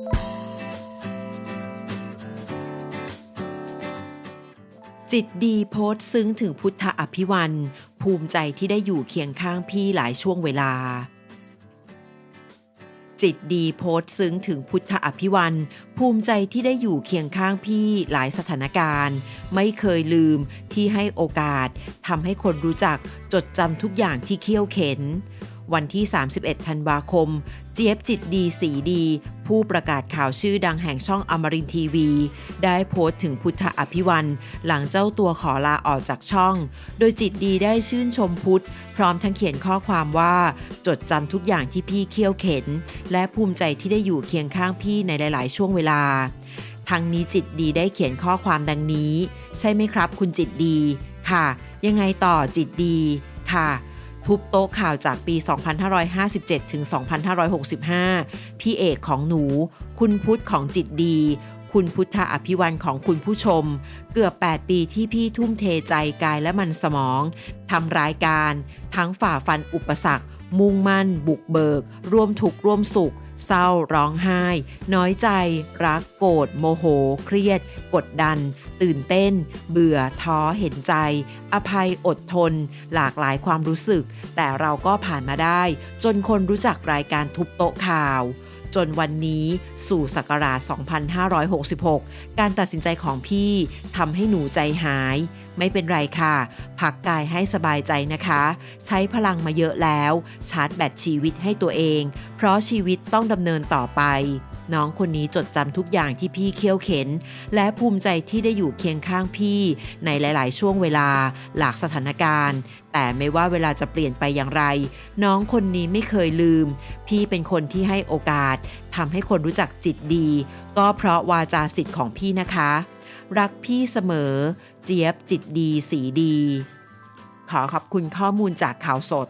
จิตดีโพสซึ้งถึงพุทธอภิวันภูมิใจที่ได้อยู่เคียงข้างพี่หลายช่วงเวลา จิตดีโพสซึ้งถึงพุทธอภิวันภูมิใจที่ได้อยู่เคียงข้างพี่หลายสถานการณ์ ไม่เคยลืมที่ให้โอกาสทำให้คนรู้จักจดจำทุกอย่างที่เคี่ยวเข็น วันที่ 31 ธันวาคม เจี๊ยบจิตดีสีดี ผู้ประกาศข่าวชื่อดังแห่งช่องอมรินทีวี ได้โพสต์ถึงพุทธอภิวัน หลังเจ้าตัวขอลาออกจากช่อง โดยจิตดีได้ชื่นชมพุทธ พร้อมทั้งเขียนข้อความว่า จดจำทุกอย่างที่พี่เคี่ยวเข็น และภูมิใจที่ได้อยู่เคียงข้างพี่ในหลาย ๆ ช่วงเวลาทั้งนี้จิตดีได้เขียนข้อความดังนี้ ใช่ไหมครับคุณจิตดี ค่ะ ยังไงต่อจิตดี ค่ะ ทุบโต๊ะข่าวจากปี 2557 ถึง 2565 พี่เอกของหนู คุณพุทธของจิตดี คุณพุทธอภิวันของคุณผู้ชม เกือบ 8 ปีที่พี่ทุ่มเทใจกายและมันสมอง ทำรายการ ทั้งฝ่าฟันอุปสรรค มุ่งมั่น บุกเบิก ร่วมทุกข์ร่วมสุข เศร้าร้องไห้ น้อยใจ รักโกรธโมโห เครียด กดดัน ตื่นเต้น เบื่อท้อเห็นใจ อภัยอดทน หลากหลายความรู้สึก แต่เราก็ผ่านมาได้ จนคนรู้จักรายการทุบโต๊ะข่าวจนวันนี้สู่ศักราช 2566 การตัดสินใจของพี่ทำให้หนูใจหาย ไม่เป็นไรค่ะ พักกายให้สบายใจนะคะ ใช้พลังมาเยอะแล้ว ชาร์จแบตชีวิตให้ตัวเอง เพราะชีวิตต้องดำเนินต่อไป น้องคนนี้จดจำทุกอย่างที่พี่เคี่ยวเข็น และภูมิใจที่ได้อยู่เคียงข้างพี่ ในหลาย ๆ ช่วงเวลา หลากสถานการณ์ แต่ไม่ว่าเวลาจะเปลี่ยนไปอย่างไร น้องคนนี้ไม่เคยลืม พี่เป็นคนที่ให้โอกาสทำให้คนรู้จักจิตดี ก็เพราะวาจาสิทธิ์ของพี่นะคะ รักพี่เสมอ เจี๊ยบจิตดีสีดี ขอขอบคุณข้อมูลจากข่าวสด